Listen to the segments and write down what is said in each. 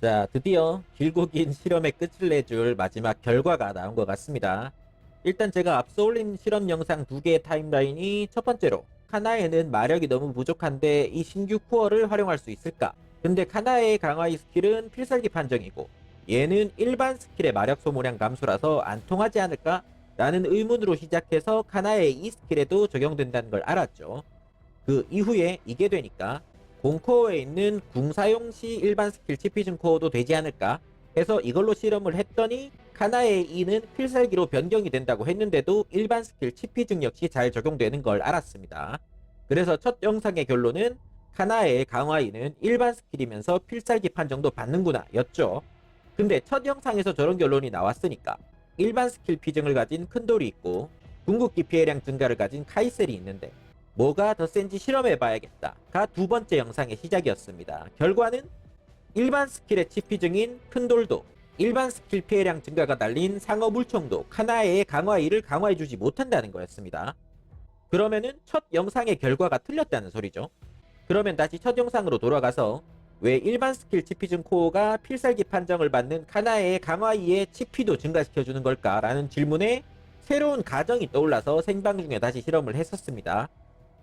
자, 드디어 길고 긴 실험의 끝을 내줄 마지막 결과가 나온 것 같습니다. 일단 제가 앞서 올린 실험 영상 두 개의 타임라인이 첫 번째로 카나에는 마력이 너무 부족한데 이 신규 코어를 활용할 수 있을까? 근데 카나에의 강화이 스킬은 필살기 판정이고 얘는 일반 스킬의 마력 소모량 감소라서 안 통하지 않을까? 라는 의문으로 시작해서 카나의 이 스킬에도 적용된다는 걸 알았죠. 그 이후에 이게 되니까 공코어에 있는 궁 사용 시 일반 스킬 치피즌 코어도 되지 않을까 해서 이걸로 실험을 했더니 카나의 이는 필살기로 변경이 된다고 했는데도 일반 스킬 치피즌 역시 잘 적용되는 걸 알았습니다. 그래서 첫 영상의 결론은 카나의 강화이는 일반 스킬이면서 필살기 판정도 받는구나 였죠. 근데 첫 영상에서 저런 결론이 나왔으니까 일반 스킬 피증을 가진 큰돌이 있고 궁극기 피해량 증가를 가진 카이셀이 있는데 뭐가 더 센지 실험해봐야겠다가 두 번째 영상의 시작이었습니다. 결과는 일반 스킬의 치피증인 큰 돌도 일반 스킬 피해량 증가가 달린 상어 물총도 카나에의 강화이를 강화해주지 못한다는 거였습니다. 그러면은 첫 영상의 결과가 틀렸다는 소리죠. 그러면 다시 첫 영상으로 돌아가서 왜 일반 스킬 치피증 코어가 필살기 판정을 받는 카나에의 강화이의 치피도 증가시켜주는 걸까라는 질문에 새로운 가정이 떠올라서 생방 중에 다시 실험을 했었습니다.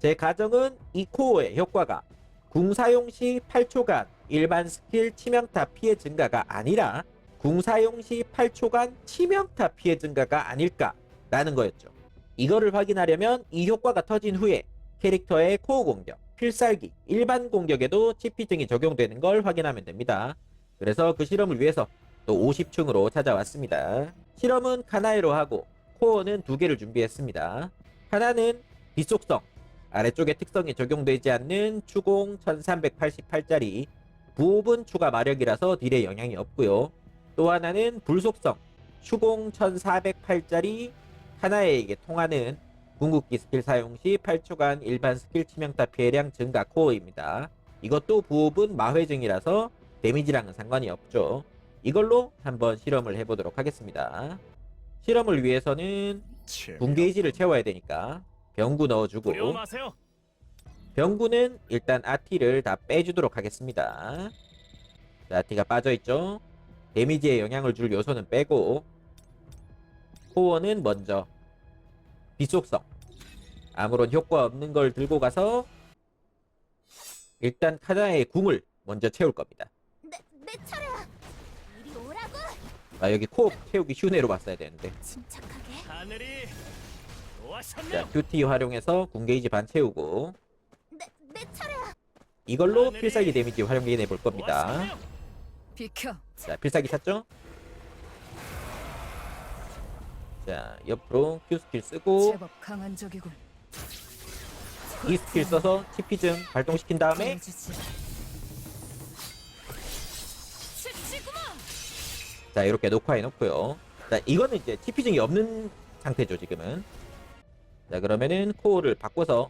제 가정은 이 코어의 효과가 궁 사용 시 8초간 일반 스킬 치명타 피해 증가가 아니라 궁 사용 시 8초간 치명타 피해 증가가 아닐까라는 거였죠. 이거를 확인하려면 이 효과가 터진 후에 캐릭터의 코어 공격, 필살기, 일반 공격에도 치피증이 적용되는 걸 확인하면 됩니다. 그래서 그 실험을 위해서 또 50층으로 찾아왔습니다. 실험은 카나에로 하고 코어는 두 개를 준비했습니다. 하나는 비속성, 아래쪽에 특성이 적용되지 않는 추공 1388짜리 부호분 추가 마력이라서 딜에 영향이 없고요. 또 하나는 불속성, 추공 1408짜리 하나에게 통하는 궁극기 스킬 사용 시 8초간 일반 스킬 치명타 피해량 증가 코어입니다. 이것도 부호분 마회증이라서 데미지랑은 상관이 없죠. 이걸로 한번 실험을 해보도록 하겠습니다. 실험을 위해서는 분게이지를 채워야 되니까 병구 넣어주고. 병구는 일단 아티를 다 빼주도록 하겠습니다. 자, 아티가 빠져있죠? 데미지에 영향을 줄 요소는 빼고 코어는 먼저 비속성 아무런 효과 없는 걸 들고 가서 일단 카나의 궁을 먼저 채울 겁니다. 내, 내 차례야. 이리 오라고. 아 여기 코어 채우기 애로 봤어야 되는데 침착하게. 하늘이 자. 큐티 활용해서 궁 게이지 반 채우고 내, 내 차례야. 이걸로 필살기 데미지 활용해 볼 겁니다. 도와셨네요. 비켜. 자, 필살기 찾죠? 자, 옆으로 Q 스킬 쓰고 제법 강한 적이군. E 스킬 써서 치피즘 발동시킨 다음에 보여주지. 자, 이렇게 녹화해 놓고요. 자, 이거는 이제 치피증이 없는 상태죠, 지금은. 자, 그러면은 코어를 바꿔서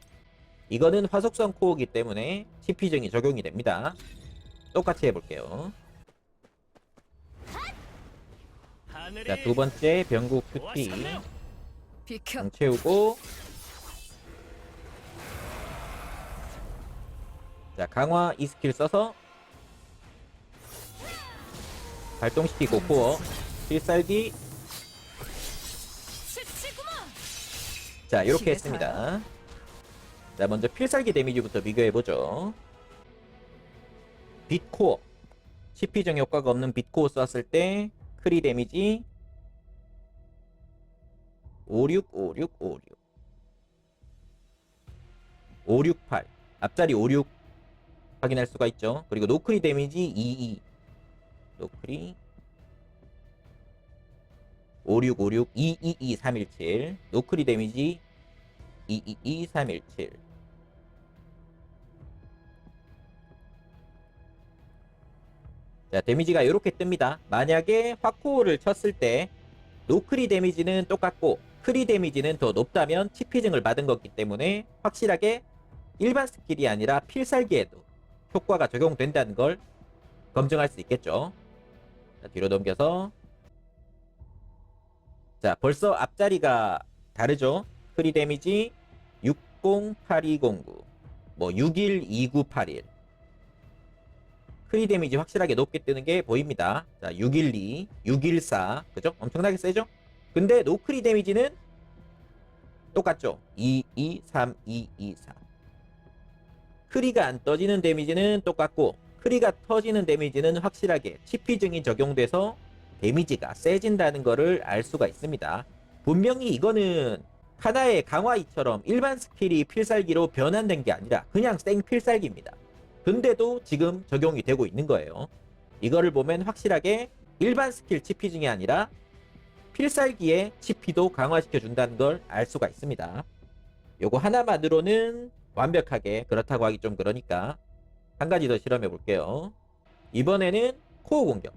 이거는 화속성 코어이기 때문에 치피증이 적용이 됩니다. 똑같이 해볼게요. 자, 두 번째 병국 큐티. 공 채우고 자 강화 이 스킬 써서 발동시키고 코어 필살기 자 이렇게 기회 했습니다. 자 먼저 필살기 데미지부터 비교해보죠. 빛코어 CP정 효과가 없는 빛코어 썼을 때 크리 데미지 565656 568 앞자리 56 확인할 수가 있죠. 그리고 노크리 데미지 22 노크리 5656 222 317 노크리 데미지 222 317 자 데미지가 이렇게 뜹니다. 만약에 화코어를 쳤을 때 노크리 데미지는 똑같고 크리 데미지는 더 높다면 치피증을 받은 거기 때문에 확실하게 일반 스킬이 아니라 필살기에도 효과가 적용된다는 걸 검증할 수 있겠죠. 자, 뒤로 넘겨서 자 벌써 앞자리가 다르죠 크리 데미지 608209 뭐 612981 크리 데미지 확실하게 높게 뜨는 게 보입니다. 자, 612, 614. 그죠? 엄청나게 세죠? 근데 노크리 데미지는 똑같죠? 2, 2, 3, 2, 2, 4. 크리가 안 떠지는 데미지는 똑같고, 크리가 터지는 데미지는 확실하게 치피증이 적용돼서 데미지가 세진다는 것을 알 수가 있습니다. 분명히 이거는 하나의 강화이처럼 일반 스킬이 필살기로 변환된 게 아니라 그냥 생 필살기입니다. 근데도 지금 적용이 되고 있는 거예요. 이거를 보면 확실하게 일반 스킬 치피증이 아니라 필살기의 치피도 강화시켜 준다는 걸 알 수가 있습니다. 요거 하나만으로는 완벽하게 그렇다고 하기 좀 그러니까 한 가지 더 실험해 볼게요. 이번에는 코어 공격.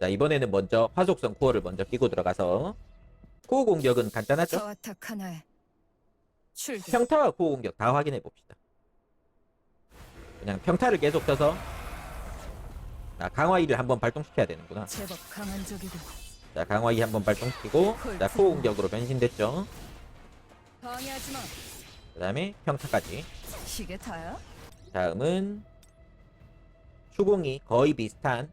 자, 이번에는 먼저 화속성 코어를 먼저 끼고 들어가서 코어 공격은 간단하죠? 타와탁 하나에 출격. 평타와 코어 공격 다 확인해 봅시다. 그냥 평타를 계속 써서 자, 강화 2를 한번 발동시켜야 되는구나. 제법 강한 적이군. 자, 강화 2 한번 발동시키고 자, 코어 공격으로 변신됐죠. 방해하지 마. 그 다음에 평타까지. 다음은 추공이 거의 비슷한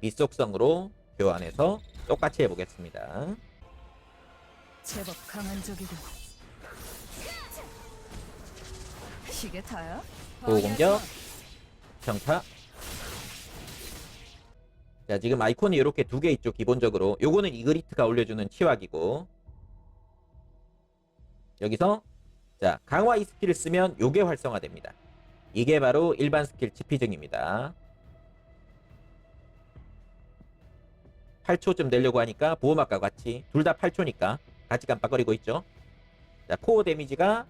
미속성으로 교환해서 똑같이 해보겠습니다. 제법 강한 적이군. 시계 타야? 보호 공격. 마. 평타. 자, 지금 아이콘이 이렇게 두 개 있죠, 기본적으로. 요거는 이그리트가 올려주는 치확이고. 여기서, 자, 강화 이 스킬을 쓰면 요게 활성화됩니다. 이게 바로 일반 스킬 치피증입니다. 8초쯤 내려고 하니까 보호막과 같이 둘 다 8초니까 같이 깜빡거리고 있죠. 자, 코어 데미지가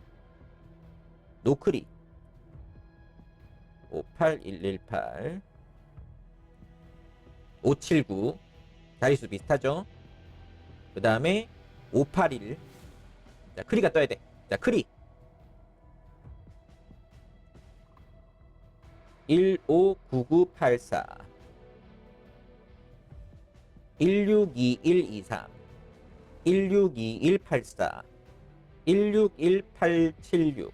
노크리 58118 579 자릿수 비슷하죠? 그 다음에 581 자, 크리가 떠야 돼. 자, 크리 159984 162123 162184 161876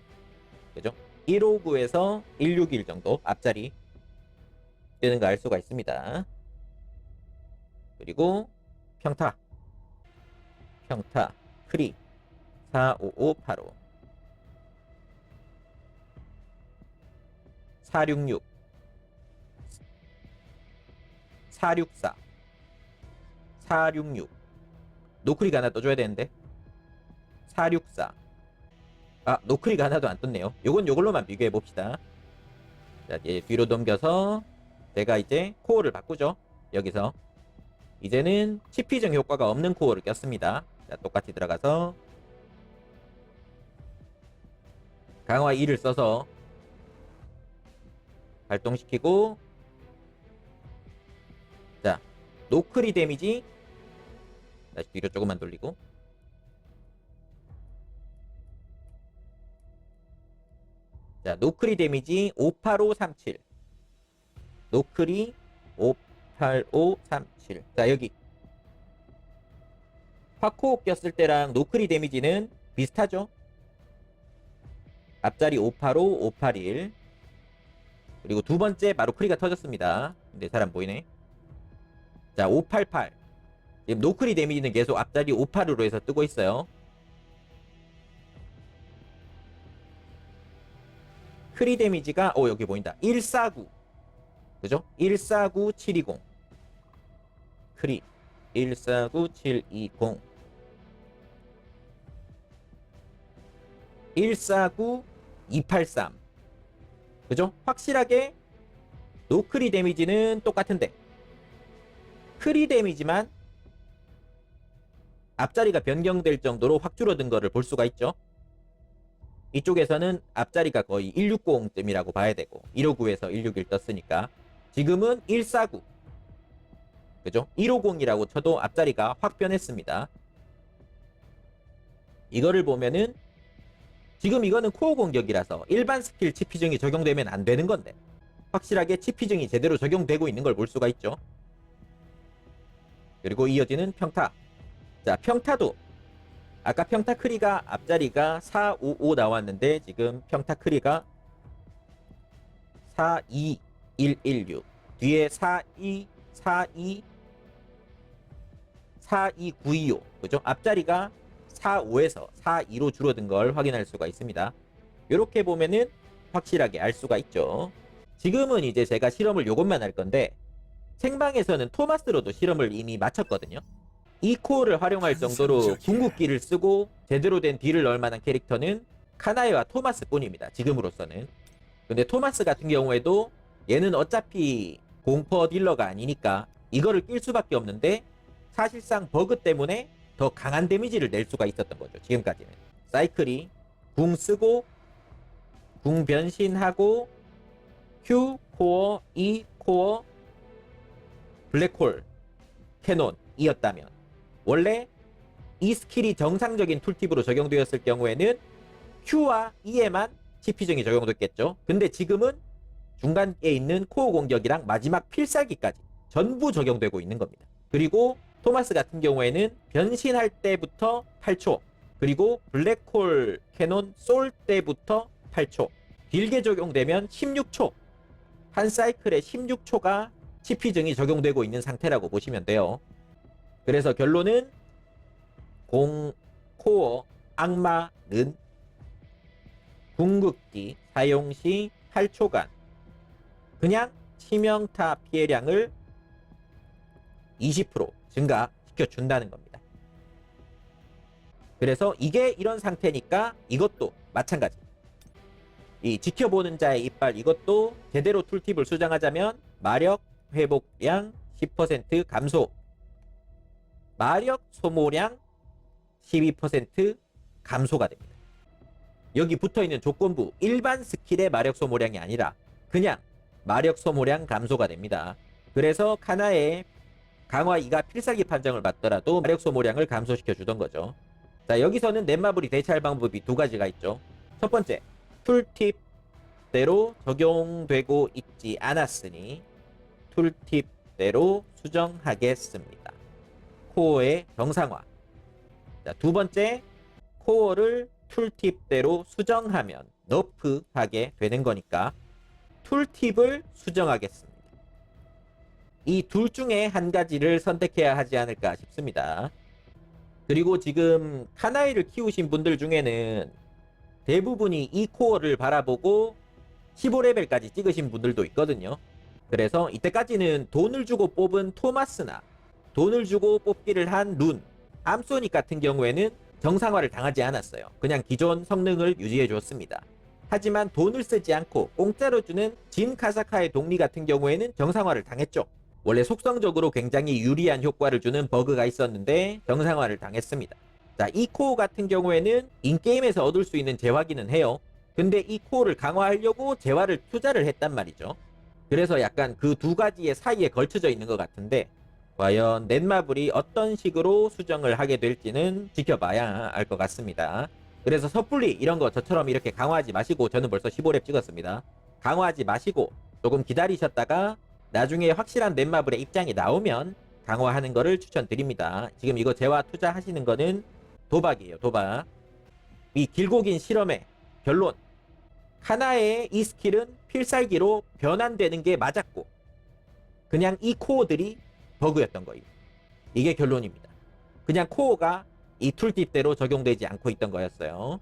그죠? 159에서 161 정도 앞자리 뜨는 거알 수가 있습니다. 그리고 평타 평타 크리 45585 466 464 466 노크리가 하나 떠줘야 되는데. 464 아 노크리가 하나도 안 떴네요. 요건 요걸로만 비교해 봅시다. 자 이제 뒤로 넘겨서 제가 이제 코어를 바꾸죠. 여기서. 이제는 치피정 효과가 없는 코어를 꼈습니다. 자 똑같이 들어가서. 강화 2를 써서 발동시키고. 자 노크리 데미지 다시 뒤로 조금만 돌리고. 자 노크리 데미지 58537 노크리 58537 자 여기. 화코 꼈을 때랑 노크리 데미지는 비슷하죠? 앞자리 585 581 그리고 두 번째 바로 크리가 터졌습니다. 근데 잘 안 보이네. 자 588 지금 노크리 데미지는 계속 앞자리 58으로 해서 뜨고 있어요. 크리 데미지가 오 여기 보인다. 149 그죠? 149720 크리. 149720 149283 그죠? 확실하게 노크리 데미지는 똑같은데. 크리 데미지만 앞자리가 변경될 정도로 확 줄어든 거를 볼 수가 있죠. 이쪽에서는 앞자리가 거의 160쯤이라고 봐야 되고 159에서 161 떴으니까 지금은 149 그죠? 150이라고 쳐도 앞자리가 확 변했습니다. 이거를 보면은 지금 이거는 코어 공격이라서 일반 스킬 치피증이 적용되면 안 되는 건데 확실하게 치피증이 제대로 적용되고 있는 걸 볼 수가 있죠. 그리고 이어지는 평타. 자, 평타도 아까 평타 크리가 앞자리가 455 나왔는데 지금 평타 크리가 42116 뒤에 42, 42, 42925 그죠? 앞자리가 45에서 42로 줄어든 걸 확인할 수가 있습니다. 이렇게 보면은 확실하게 알 수가 있죠. 지금은 이제 제가 실험을 요것만 할 건데 생방에서는 토마스로도 실험을 이미 마쳤거든요. 이 코어를 활용할 정도로 궁극기를 쓰고 제대로 된 딜을 넣을 만한 캐릭터는 카나에와 토마스 뿐입니다. 지금으로서는. 근데 토마스 같은 경우에도 얘는 어차피 공퍼 딜러가 아니니까 이거를 낄 수밖에 없는데 사실상 버그 때문에 더 강한 데미지를 낼 수가 있었던 거죠. 지금까지는. 사이클이 궁 쓰고 궁 변신하고 Q 코어, E 코어, 블랙홀, 캐논이었다면 원래 이 스킬이 정상적인 툴팁으로 적용되었을 경우에는 Q와 E에만 CP증이 적용됐겠죠. 근데 지금은 중간에 있는 코어 공격이랑 마지막 필살기까지 전부 적용되고 있는 겁니다. 그리고 토마스 같은 경우에는 변신할 때부터 8초, 그리고 블랙홀 캐논 쏠 때부터 8초, 길게 적용되면 16초, 한 사이클에 16초가 CP증이 적용되고 있는 상태라고 보시면 돼요. 그래서 결론은 공 코어 악마는 궁극기 사용 시 8초간 그냥 치명타 피해량을 20% 증가시켜 준다는 겁니다. 그래서 이게 이런 상태니까 이것도 마찬가지. 이 지켜보는 자의 이빨 이것도 제대로 툴팁을 수정하자면 마력 회복량 10% 감소, 마력 소모량 12% 감소가 됩니다. 여기 붙어 있는 조건부 일반 스킬의 마력 소모량이 아니라 그냥 마력 소모량 감소가 됩니다. 그래서 카나의 강화 2가 필살기 판정을 받더라도 마력 소모량을 감소시켜 주던 거죠. 자, 여기서는 넷마블이 대체할 방법이 두 가지가 있죠. 첫 번째, 툴팁대로 적용되고 있지 않았으니 툴팁대로 수정하겠습니다. 코어의 정상화. 자, 두 번째, 코어를 툴팁대로 수정하면 너프 하게 되는 거니까 툴팁을 수정하겠습니다. 이 둘 중에 한 가지를 선택해야 하지 않을까 싶습니다. 그리고 지금 카나이를 키우신 분들 중에는 대부분이 이 코어를 바라보고 15레벨까지 찍으신 분들도 있거든요. 그래서 이때까지는 돈을 주고 뽑은 토마스나 돈을 주고 뽑기를 한 룬, 암소닉 같은 경우에는 정상화를 당하지 않았어요. 그냥 기존 성능을 유지해 줬습니다. 하지만 돈을 쓰지 않고 공짜로 주는 진 카사카의 동리 같은 경우에는 정상화를 당했죠. 원래 속성적으로 굉장히 유리한 효과를 주는 버그가 있었는데 정상화를 당했습니다. 자, 이 코어 같은 경우에는 인게임에서 얻을 수 있는 재화기는 해요. 근데 이 코어를 강화하려고 재화를 투자를 했단 말이죠. 그래서 약간 그 두 가지의 사이에 걸쳐져 있는 것 같은데 과연 넷마블이 어떤 식으로 수정을 하게 될지는 지켜봐야 알 것 같습니다. 그래서 섣불리 이런 거 저처럼 이렇게 강화하지 마시고 저는 벌써 15렙 찍었습니다. 강화하지 마시고 조금 기다리셨다가 나중에 확실한 넷마블의 입장이 나오면 강화하는 거를 추천드립니다. 지금 이거 재화 투자하시는 거는 도박이에요, 도박. 이 길고 긴 실험의 결론. 하나의 이 스킬은 필살기로 변환되는 게 맞았고, 그냥 이 코어들이 버그였던 거예요. 이게 결론입니다. 그냥 코어가 이 툴팁대로 적용되지 않고 있던 거였어요.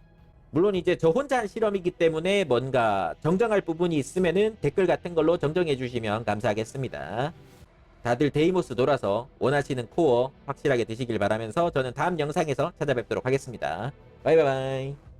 물론 이제 저 혼자 한 실험이기 때문에 뭔가 정정할 부분이 있으면은 댓글 같은 걸로 정정해 주시면 감사하겠습니다. 다들 데이모스 돌아서 원하시는 코어 확실하게 되시길 바라면서 저는 다음 영상에서 찾아뵙도록 하겠습니다. 바이바이.